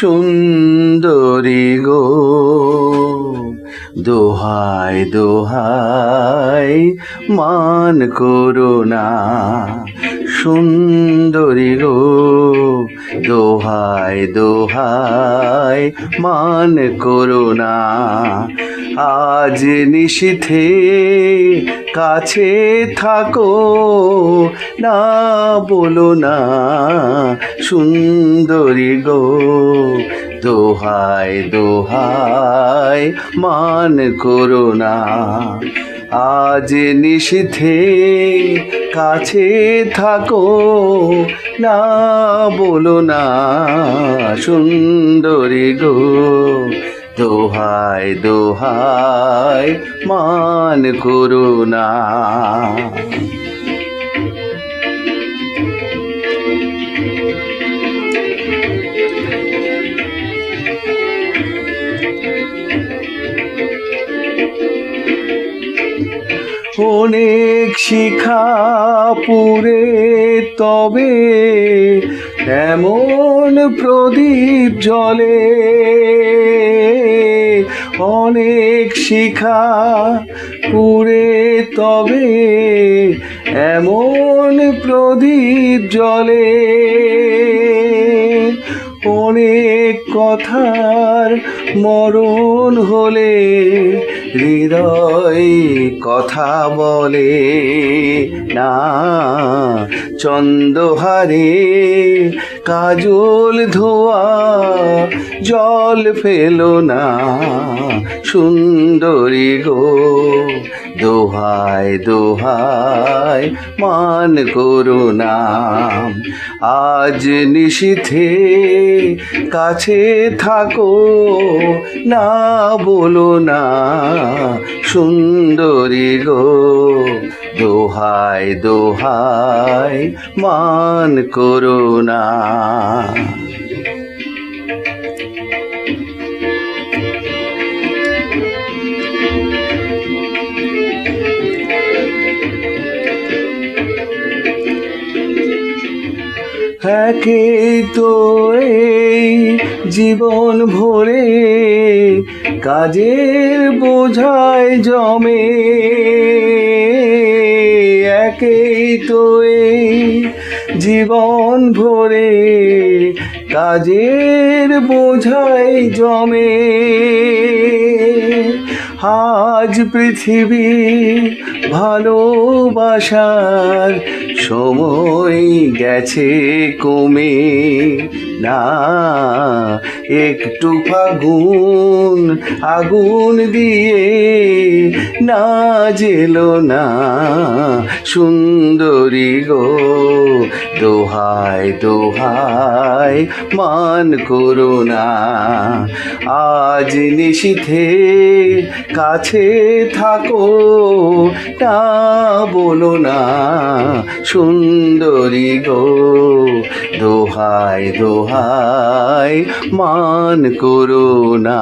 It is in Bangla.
সুন্দরী গো। দোহাই দোহাই, মান করো না সুন্দরী গো। দোহাই দোহাই, মান করো না আজ নিশীথে কাছে থাকো না বলো না, সুন্দরী গো। দোহাই দোহাই, মান করো না আজ নিশীথে কাছে থাকো না বলো না, সুন্দরী গো। দোহাই দোহাই, মান করো অনেক শিখা পুরে তবে এমন প্রদীপ জলে অনেক শিখা পুরে তবে এমন প্রদীপ জলে অনেক কথার মরণ হলে হৃদয় কথা বলে। না। চন্দ্রহারে কাজল ধোয়া, জল ফেলো না। সুন্দরী গো, দোহায় দোহায় মান করো না। আজ নিশীথে কাছে থাকো, না বলো না। সুন্দরী গো দোহাই দোহাই মান করো না। একেই তো এই জীবন ভরে কাজের বোঝায় জমে। একেই তো এই জীবন ভরে কাজের বোঝাই জমে। আজ পৃথিবী ভালোবাসার সময় গেছে কমে না। একটু ফাগুন, আগুন দিয়ে না জেলো না। সুন্দরী গো দোহাই দোহাই, মান করো না আজ নিশীথে কাছে থাকো, তা বলো না, সুন্দরী গো। দোহাই দোহাই, মান করো না